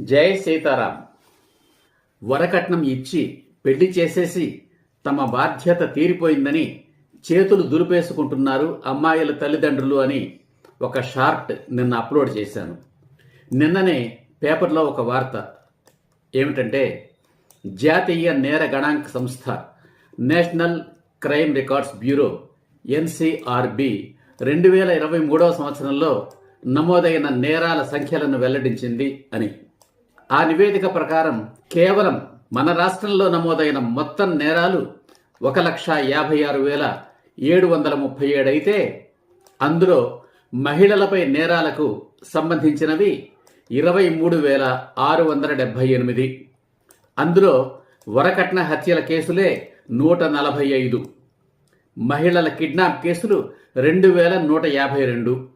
జై సీతారాం. వరకట్నం ఇచ్చి పెళ్ళి చేసేసి తమ బాధ్యత తీరిపోయిందని చేతులు దులిపేసుకుంటున్నారు అమ్మాయిల తల్లిదండ్రులు అని ఒక షార్ట్ నిన్న అప్లోడ్ చేశాను. నిన్ననే పేపర్లో ఒక వార్త. ఏమిటంటే జాతీయ నేర గణాంక సంస్థ national crime records bureau NCRB రెండు వేల ఇరవై మూడవ సంవత్సరంలో నమోదైన నేరాల సంఖ్యలను వెల్లడించింది అని. ఆ నివేదిక ప్రకారం కేవలం మన రాష్ట్రంలో నమోదైన మొత్తం నేరాలు ఒక లక్ష యాభై ఆరు వేల ఏడు వందల ముప్పై ఏడు అయితే అందులో మహిళలపై నేరాలకు సంబంధించినవి ఇరవై మూడు వేల ఆరు వందల డెబ్బై ఎనిమిది. అందులో వరకట్న హత్యల కేసులే నూట నలభై ఐదు. మహిళల కిడ్నాప్ కేసులు రెండు వేల నూట యాభై రెండు.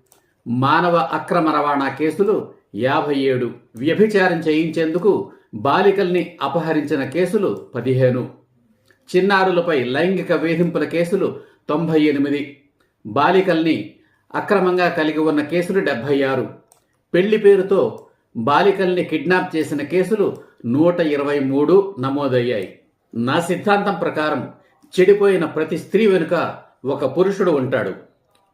మానవ అక్రమ రవాణా కేసులు యాభై ఏడు వ్యభిచారం చేయించేందుకు బాలికల్ని అపహరించిన కేసులు పదిహేను. చిన్నారులపై లైంగిక వేధింపుల కేసులు తొంభై ఎనిమిది. బాలికల్ని అక్రమంగా కలిగి ఉన్న కేసులు డెబ్భై ఆరు. పెళ్ళి పేరుతో బాలికల్ని కిడ్నాప్ చేసిన కేసులు నూట ఇరవై మూడు నమోదయ్యాయి. నా సిద్ధాంతం ప్రకారం చెడిపోయిన ప్రతి స్త్రీ వెనుక ఒక పురుషుడు ఉంటాడు.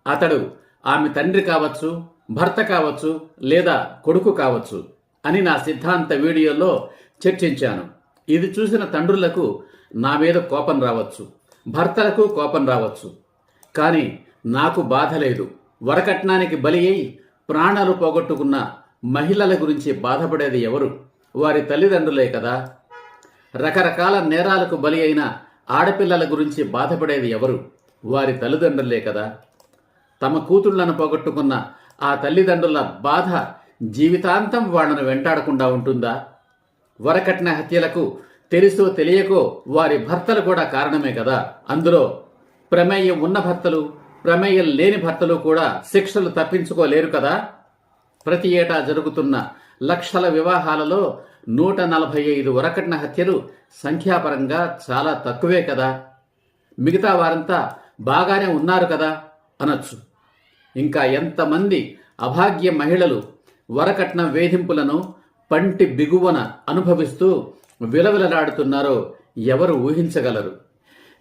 అతడు ఆమె తండ్రి కావచ్చు భర్త కావచ్చు లేదా కొడుకు కావచ్చు అని నా సిద్ధాంత వీడియోలో చర్చించాను. ఇది చూసిన తండ్రులకు నా మీద కోపం రావచ్చు. భర్తలకు కోపం రావచ్చు. కానీ నాకు బాధ లేదు. వరకట్నానికి బలి అయి ప్రాణాలు పోగొట్టుకున్న మహిళల గురించి బాధపడేది ఎవరు? వారి తల్లిదండ్రులే కదా. రకరకాల నేరాలకు బలి అయిన ఆడపిల్లల గురించి బాధపడేది ఎవరు? వారి తల్లిదండ్రులే కదా. తమ కూతుళ్ళను పోగొట్టుకున్న ఆ తల్లిదండ్రుల బాధ జీవితాంతం వాళ్ళను వెంటాడకుండా ఉంటుందా? వరకట్న హత్యలకు తెలుసో తెలియకో వారి భర్తలు కూడా కారణమే కదా. అందులో ప్రమేయం ఉన్న భర్తలు ప్రమేయం లేని భర్తలు కూడా శిక్షలు తప్పించుకోలేరు కదా. ప్రతి ఏటా జరుగుతున్న లక్షల వివాహాలలో నూట నలభై ఐదు వరకట్న హత్యలు సంఖ్యాపరంగా చాలా తక్కువే కదా. మిగతా వారంతా బాగానే ఉన్నారు కదా అనొచ్చు. ఇంకా ఎంతమంది అభాగ్య మహిళలు వరకట్న వేధింపులను పంటి బిగువన అనుభవిస్తూ విలవిలలాడుతున్నారో ఎవరు ఊహించగలరు?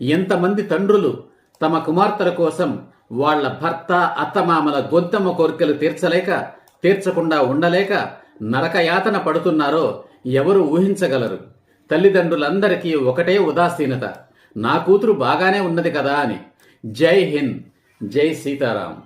ఎంతమంది తండ్రులు తమ కుమార్తెల కోసం వాళ్ళ భర్త అత్తమామల గొంతమ్మ కోరికలు తీర్చలేక తీర్చకుండా ఉండలేక నరకయాతన పడుతున్నారో ఎవరు ఊహించగలరు? తల్లిదండ్రులందరికీ ఒకటే ఉదాసీనత. నా కూతురు బాగానే ఉన్నది కదా అని. జై హింద్. జై సీతారాం.